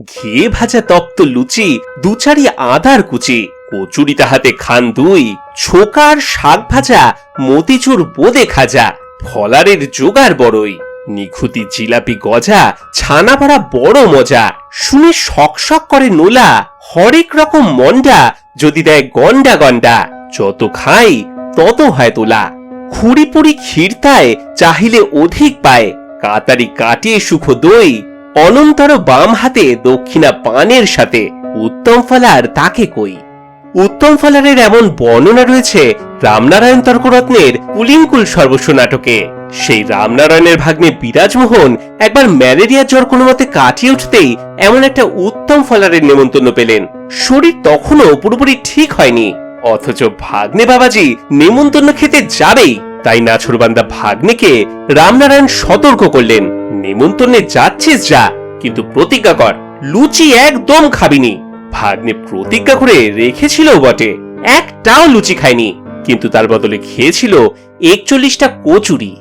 ঘিয়ে ভাজা তপ্ত লুচি, দুচারি আদার কুচি কচুরিতে হাতে খান দুই ছোকার শাক ভাজা, মতিচুর বোদে খাজা, ফলারের জোগাড় বড়ই, নিখুতি জিলাপি গজা ছানা পাড়া বড় মজা, শুনে শক করে নোলা, হরেক রকম মন্ডা, যদি দেয় গন্ডা গন্ডা, যত খাই, তত হয় তোলা। খুঁড়ি পুরি ক্ষীরতায় চাহিলে অধিক পায়, কাতারি কাটিয়ে সুখ দই অনন্তর বাম হাতে দক্ষিণা পানের সাথে উত্তম ফলার তাকে কই? উত্তম ফলারের এমন বর্ণনা রয়েছে রামনারায়ণ তর্করত্নের কুলিঙ্কুল সর্বস্ব নাটকে। সেই রামনারায়ণের ভাগ্নে বিরাজমোহন একবার ম্যালেরিয়া জ্বর কোনো মতে কাটিয়ে উঠতেই এমন একটা উত্তম ফলারের নেমন্তন্ন পেলেন। শরীর তখনও পুরোপুরি ঠিক হয়নি। অথচ ভাগ্নে বাবাজি নেমন্তন্ন খেতে যাবেই, তাই নাছরবান্দা ভাগ্নেকে রামনারায়ণ সতর্ক করলেন। নেমন্তন্নে যাচ্ছিস যা, কিন্তু প্রতিজ্ঞা কর, লুচি একদম খাবিনি। ভাগ্নে প্রতিজ্ঞা করে রেখেছিল বটে, একটাও লুচি খায়নি, কিন্তু তার বদলে খেয়েছিল একচল্লিশটা কচুরি।